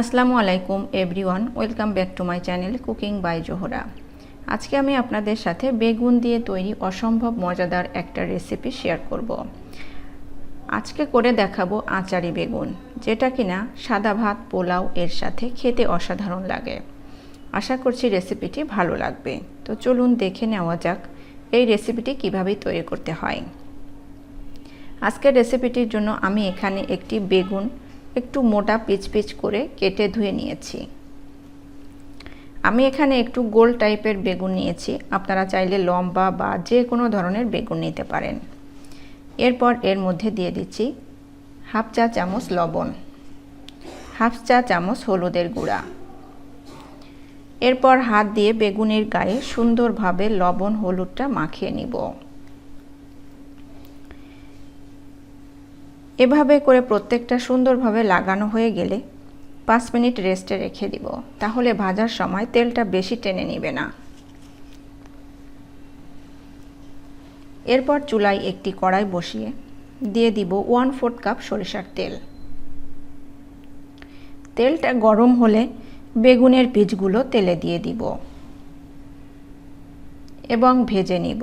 আসসালামু আলাইকুম everyone welcome back to my channel cooking by Zohra আজকে আমি আপনাদের সাথে বেগুন দিয়ে তৈরি অসম্ভব মজাদার একটা রেসিপি শেয়ার করব। আজকে করে দেখাবো আচারি বেগুন, যেটা কিনা সাদা ভাত, পোলাও এর সাথে খেতে অসাধারণ লাগে। আশা করছি রেসিপিটি ভালো লাগবে। তো চলুন দেখে নেওয়া যাক এই রেসিপিটি কীভাবে তৈরি করতে হয়। আজকের রেসিপিটির জন্য আমি এখানে একটি বেগুন একটু মোটা পিচ পিচ করে কেটে ধুয়ে নিয়েছি। আমি এখানে একটু গোল টাইপের বেগুন নিয়েছি। আপনারা চাইলে লম্বা বা যে কোনো ধরনের বেগুন নিতে পারেন। এরপর এর মধ্যে দিয়ে দিচ্ছি হাফ চা চামচ লবণ, হাফ চা চামচ হলুদের গুঁড়া। এরপর হাত দিয়ে বেগুনের গায়ে সুন্দরভাবে লবণ হলুদটা মাখিয়ে নিব। এভাবে করে প্রত্যেকটা সুন্দরভাবে লাগানো হয়ে গেলে পাঁচ মিনিট রেস্টে রেখে দিব। তাহলে ভাজার সময় তেলটা বেশি টেনে নিবে না। এরপর চুলায় একটি কড়াই বসিয়ে দিয়ে দিব ওয়ান ফোর্থ কাপ সরিষার তেল। তেলটা গরম হলে বেগুনের বীজগুলো তেলে দিয়ে দিব এবং ভেজে নিব।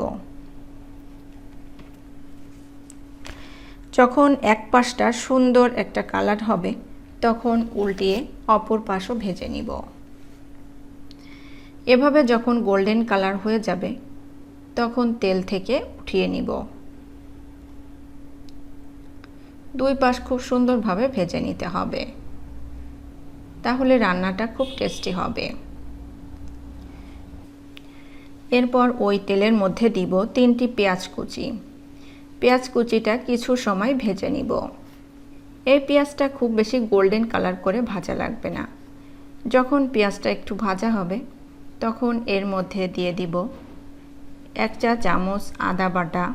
যখন এক পাশটা সুন্দর একটা কালার হবে, তখন উল্টিয়ে অপর পাশও ভেজে নিব। এভাবে যখন গোল্ডেন কালার হয়ে যাবে, তখন তেল থেকে উঠিয়ে নিব। দুই পাশ খুব সুন্দরভাবে ভেজে নিতে হবে। তাহলে রান্নাটা খুব টেস্টি হবে। এরপর ওই তেলের মধ্যে দিব তিনটি পেঁয়াজ কুচি। পেঁয়াজ কুচিটা কিছু সময় ভেজে নিব। এই পেঁয়াজটা খুব বেশি গোল্ডেন কালার করে ভাজা লাগবে না। যখন পেঁয়াজটা একটু ভাজা হবে, তখন এর মধ্যে দিয়ে দিব এক চা চামচ আদা বাটা,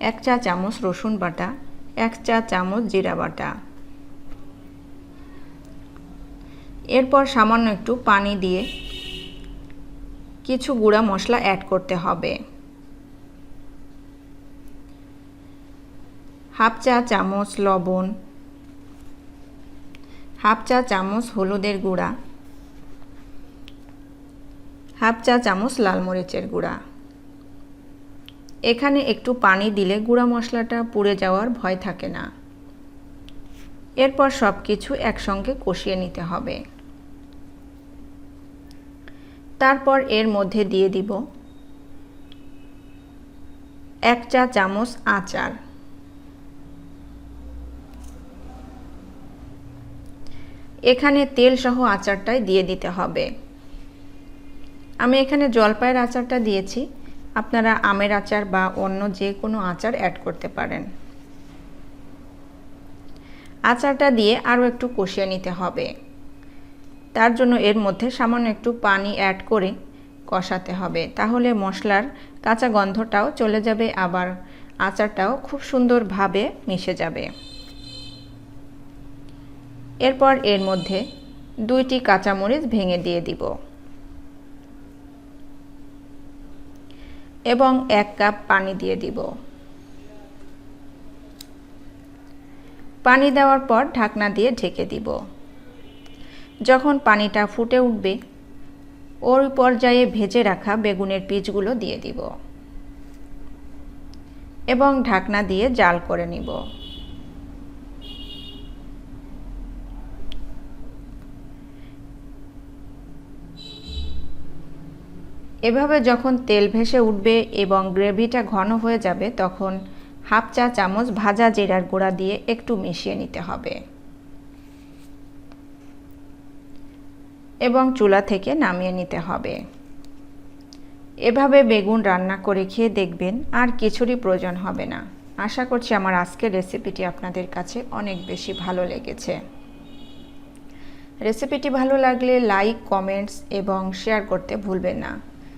এক চা চামচ রসুন বাটা, এক চা চামচ জিরা বাটা। এরপর সামান্য একটু পানি দিয়ে কিছু গুঁড়া মশলা অ্যাড করতে হবে। হাফ চা চামচ লবণ, হাফ চা চামচ হলুদের গুঁড়া, হাফ চা চামচ লাল মরিচের গুঁড়া। এখানে একটু পানি দিলে গুঁড়া মশলাটা পুড়ে যাওয়ার ভয় থাকে না। এরপর সব কিছু একসঙ্গে কষিয়ে নিতে হবে। তারপর এর মধ্যে দিয়ে দিব এক চা চামচ আচার। এখানে তেল সহ আচারটাই দিয়ে দিতে হবে। আমি এখানে জলপাইয়ের আচারটা দিয়েছি। আপনারা আমের আচার বা অন্য যে কোনো আচার অ্যাড করতে পারেন। আচারটা দিয়ে আরও একটু কষিয়ে নিতে হবে। তার জন্য এর মধ্যে সামান্য একটু পানি অ্যাড করে কষাতে হবে। তাহলে মশলার কাঁচা গন্ধটাও চলে যাবে, আবার আচারটাও খুব সুন্দরভাবে মিশে যাবে। এরপর এর মধ্যে দুইটি কাঁচামরিচ ভেঙে দিয়ে দিব। এবং এক কাপ পানি দিয়ে দিব। পানি দেওয়ার পর ঢাকনা দিয়ে ঢেকে দিব। যখন পানিটা ফুটে উঠবে ওর পর্যায়ে ভেজে রাখা বেগুনের পিচগুলো দিয়ে দিব। এবং ঢাকনা দিয়ে জাল করে নিব। এভাবে যখন তেল ভেসে উঠবে এবং গ্রেভিটা ঘন হয়ে যাবে, তখন হাফ চা চামচ ভাজা জিরার গুঁড়া দিয়ে একটু মিশিয়ে নিতে হবে। এবং চুলা থেকে নামিয়ে নিতে হবে। এভাবে বেগুন রান্না করে খেয়ে দেখবেন আর কিছুরই প্রয়োজন হবে না। আশা করছি আমার আজকের রেসিপিটি আপনাদের কাছে অনেক বেশি ভালো লেগেছে। রেসিপিটি ভালো লাগলে লাইক, কমেন্টস এবং শেয়ার করতে ভুলবেন না।